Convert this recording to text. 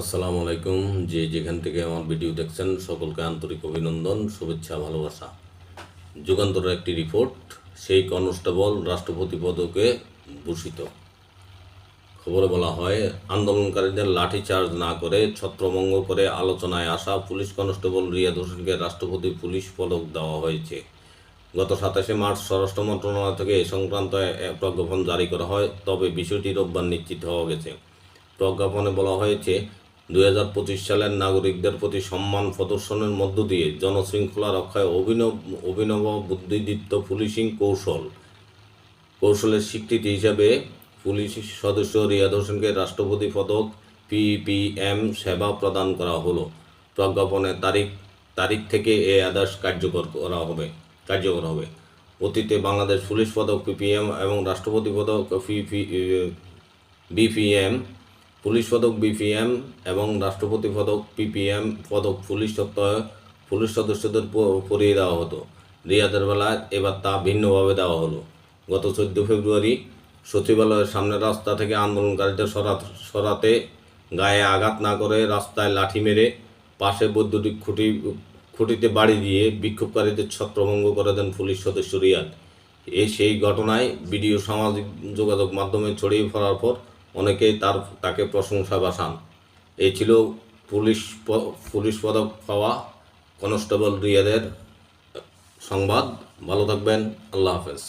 আসসালামু আলাইকুম। যে যেখান থেকে আমার ভিডিও দেখছেন, সকলকে আন্তরিক অভিনন্দন, শুভেচ্ছা, ভালোবাসা। যুগান্তরের একটি রিপোর্ট সেই কনস্টেবল রাষ্ট্রপতি পদকে ভূষিত। খবরে বলা হয়, আন্দোলনকারীদের লাঠিচার্জ না করে, ছত্রভঙ্গ করে আলোচনায় আসা পুলিশ কনস্টেবল রিয়াদ হোসেনকে রাষ্ট্রপতি পুলিশ পদক দেওয়া হয়েছে। গত সাতাশে মার্চ স্বরাষ্ট্র মন্ত্রণালয় থেকে এ সংক্রান্ত প্রজ্ঞাপন জারি করা হয়, তবে বিষয়টি রোববার নিশ্চিত হওয়া গেছে। প্রজ্ঞাপনে বলা হয়েছে দুই হাজার পঁচিশ সালের নাগরিকদের প্রতি সম্মান প্রদর্শনের মধ্য দিয়ে জনশৃঙ্খলা রক্ষায় অভিনব অভিনব বুদ্ধিদীপ্ত পুলিশিং কৌশল, কৌশলের স্বীকৃতি হিসাবে পুলিশ সদস্য রিয়াদ হোসেনকে রাষ্ট্রপতি পদক পিপিএম সেবা প্রদান করা হলো। প্রজ্ঞাপনের তারিখ তারিখ থেকে এ আদেশ কার্যকর করা হবে, কার্যকর হবে। অতীতে বাংলাদেশ পুলিশ পদক পিপিএম এবং রাষ্ট্রপতি পদক পিপি বিপিএম পুলিশ পদক বিপিএম এবং রাষ্ট্রপতি পদক পিপিএম পদক পুলিশ সত্ত্বে পুলিশ সদস্যদের পরিয়ে দেওয়া হতো। রিয়াদের বেলায় এবার তা ভিন্নভাবে দেওয়া হলো। গত চোদ্দ ফেব্রুয়ারি সচিবালয়ের সামনে রাস্তা থেকে আন্দোলনকারীদের সরা সরাতে গায়ে আঘাত না করে রাস্তায় লাঠি মেরে পাশে বৈদ্যুতিক খুঁটি, খুঁটিতে বাড়ি দিয়ে বিক্ষোভকারীদের ছত্রভঙ্গ করে দেন পুলিশ সদস্য রিয়াদ। এ সেই ঘটনায় ভিডিও সামাজিক যোগাযোগ মাধ্যমে ছড়িয়ে পড়ার পর অনেকেই তার, তাকে প্রশংসা বাসান এই ছিল পুলিশ পুলিশ পদক পাওয়া কনস্টেবল রিয়াদের সংবাদ। ভালো থাকবেন, আল্লাহ হাফেজ।